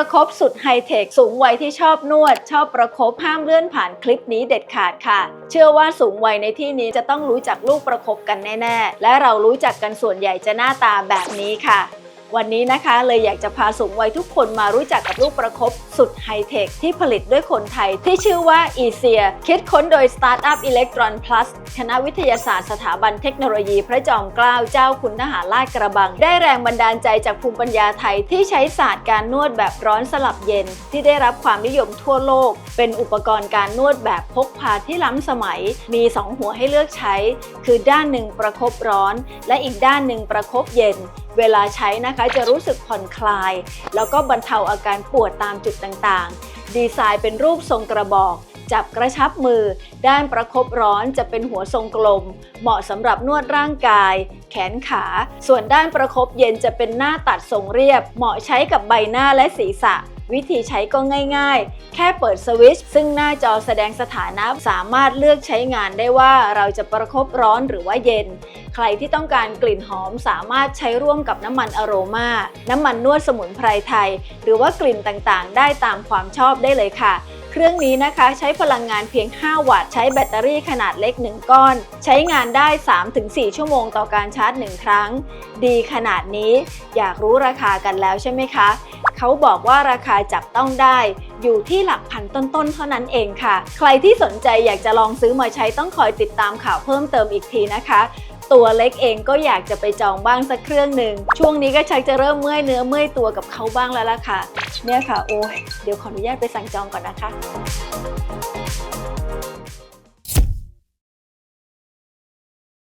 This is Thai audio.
ประคบสุดไฮเทคสูงวัยที่ชอบนวด ชอบประคบห้ามเลื่อนผ่านคลิปนี้เด็ดขาดค่ะ เชื่อว่าสูงวัยในที่นี้จะต้องรู้จักลูกประคบกันแน่ ๆ และเรารู้จักกันส่วนใหญ่จะหน้าตาแบบนี้ค่ะ วันนี้นะคะเลยอยากจะพาสูงวัยทุกคนมารู้จักกับลูกประคบสุดไฮเทคที่ผลิตด้วยคนไทย ที่ชื่อว่า e c e a คิดค้นโดย Startup Electron Plus คณะวิทยาศาสตร์สถาบันเทคโนโลยีพระจอมเกล้าเจ้าคุณทหารลาดกระบัง ได้แรงบันดาลใจจากภูมิปัญญาไทยที่ใช้ศาสตร์การนวดแบบร้อนสลับเย็น ที่ได้รับความนิยมทั่วโลก เป็นอุปกรณ์การนวดแบบพกพาที่ล้ำสมัย มี 2 หัวให้เลือกใช้ คือด้านหนึ่งประคบร้อน และอีกด้านหนึ่งประคบเย็น เวลาใช้นะคะจะรู้สึกผ่อนคลาย แล้วก็บรรเทาอาการปวดตามจุดต่างๆ ดีไซน์เป็นรูปทรงกระบอก จับกระชับมือ ด้านประคบร้อนจะเป็นหัวทรงกลม เหมาะสำหรับนวดร่างกาย แขนขา ส่วนด้านประคบเย็นจะเป็นหน้าตัดทรงเรียบ เหมาะใช้กับใบหน้าและศีรษะ วิธีใช้ก็ง่ายๆ แค่เปิดสวิตช์ซึ่งหน้าจอแสดงสถานะสามารถเลือกใช้งานได้ว่าเราจะประครบร้อนหรือว่าเย็น ใครที่ต้องการกลิ่นหอมสามารถใช้ร่วมกับน้ำมันอโรมา น้ำมันนวดสมุนไพรไทย หรือว่ากลิ่นต่างๆ ได้ตามความชอบได้เลยค่ะเครื่องนี้นะคะใช้พลังงานเพียง 5 วัตต์ ใช้แบตเตอรี่ขนาดเล็ก 1 ก้อน ใช้งานได้ 3-4 ชั่วโมงต่อการชาร์จ 1 ครั้ง ดีขนาดนี้อยากรู้ราคากันแล้วใช่ไหมคะ เขาบอกว่าราคาจับต้องได้ อยู่ที่หลักพันต้นๆ เท่านั้นเองค่ะ ใครที่สนใจอยากจะลองซื้อมาใช้ต้องคอยติดตามข่าวเพิ่มเติมอีกทีนะคะตัวเล็กเองก็อยากจะไปจองบ้างสักเครื่องหนึ่ง ช่วงนี้ก็ชักจะเริ่มเมื่อยเนื้อเมื่อยตัวกับเขาบ้างแล้วล่ะค่ะ เนี่ยค่ะ โอ้ยเดี๋ยวขออนุญาตไปสั่งจองก่อนนะคะ